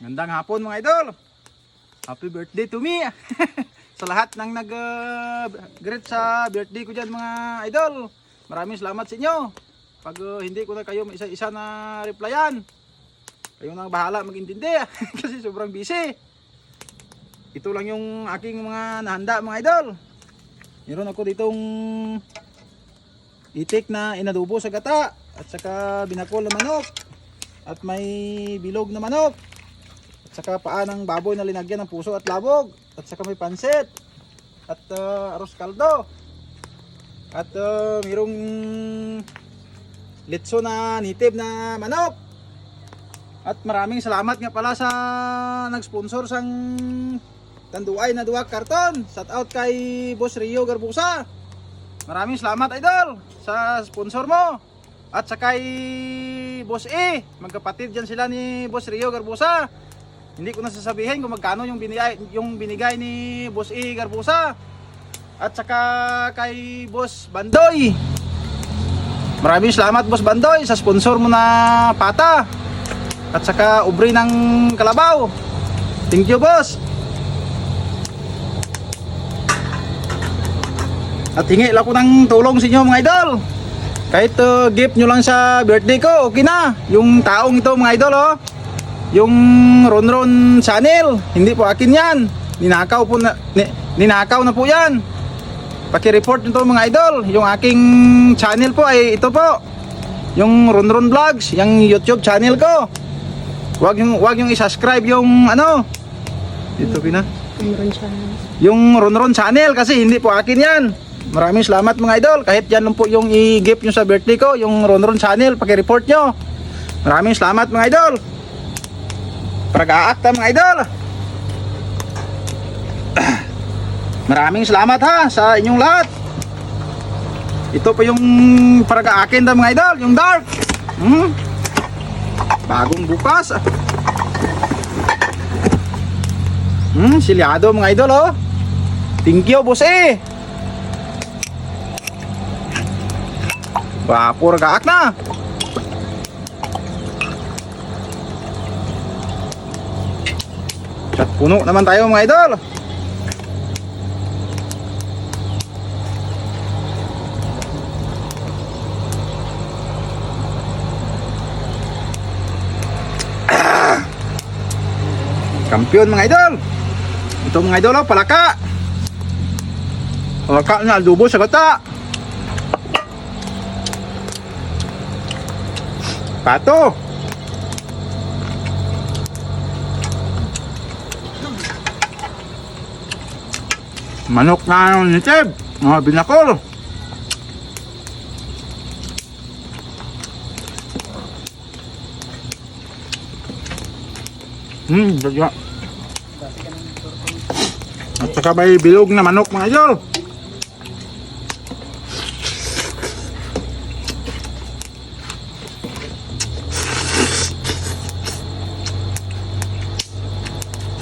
Gandang hapon mga idol. Happy birthday to me. sa lahat ng nag-greet sa birthday ko dyan mga idol. Maraming salamat sa inyo. Pag uh, hindi ko na kayo isa-isa na replyan, kayo na bahala mag-intindi kasi sobrang busy. Ito lang yung aking mga nahanda mga idol. Meron ako ditong itik na inadubo sa gata at saka binakol na manok at may bilog na manok saka paa ng baboy na linagyan ng puso at labog. At saka may pansit. At uh, aros kaldo at uh, mayroong litso na nitib na manok. At maraming salamat nga pala sa nag-sponsor sang tanduay na duwag karton. Shout out kay Boss Rio Garbusa. Maraming salamat idol sa sponsor mo. At sa kay Boss E. Magkapatid dyan sila ni Boss Rio Garbusa hindi ko na sasabihin kung magkano yung binigay, yung binigay ni Boss E Garbusa at saka kay Boss Bandoy. Maraming salamat Boss Bandoy sa sponsor mo na pata. At saka ubri ng kalabaw. Thank you boss. At hingi lang ko ng tulong sa inyo mga idol. Kahit uh, gift nyo lang sa birthday ko okay na. Yung taong ito mga idol oh yung Ronron channel hindi po akin yan. Ninakaw po na ni, ninakaw na po yan. Paki-report nito mga idol. Yung aking channel po ay ito po. Yung Ronron Vlogs yung YouTube channel ko. Wag yung wag yung i-subscribe yung ano. Dito pina. Meron siya. yung Ronron channel kasi hindi po akin yan. Maraming salamat mga idol. Kahit yan lang po yung i-gift nyo sa birthday ko yung Ronron channel paki-report nyo. Maraming salamat mga idol Prag-aakta mga idol. Maraming salamat ha sa inyong lahat. Ito po yung prag-aakin na mga idol Yung dark. Hmm? Bagong bukas. Hmm, silyado mga idol oh. Thank you boss eh. Vapor gaak na puno naman tayo mga idol. Ah! Kampiyon mga idol. Ito mga idol oh, palaka. Palaka na adobo sa gata. Pato. Manok na nitib. Mga binakol. Hmm, bagya. At saka may bilog na manok mga idol.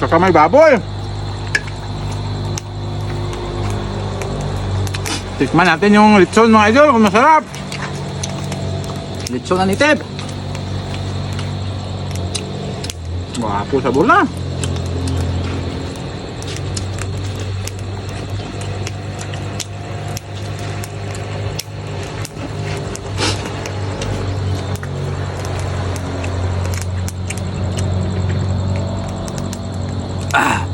Saka may baboy. Tikman natin yung lechon mga idol kung masarap. Lechon na nitib. Wapo sabor na. Ah,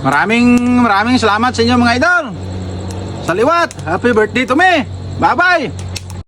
Maraming maraming salamat sa inyo mga idol. Sa liwat, happy birthday to me. Bye-bye.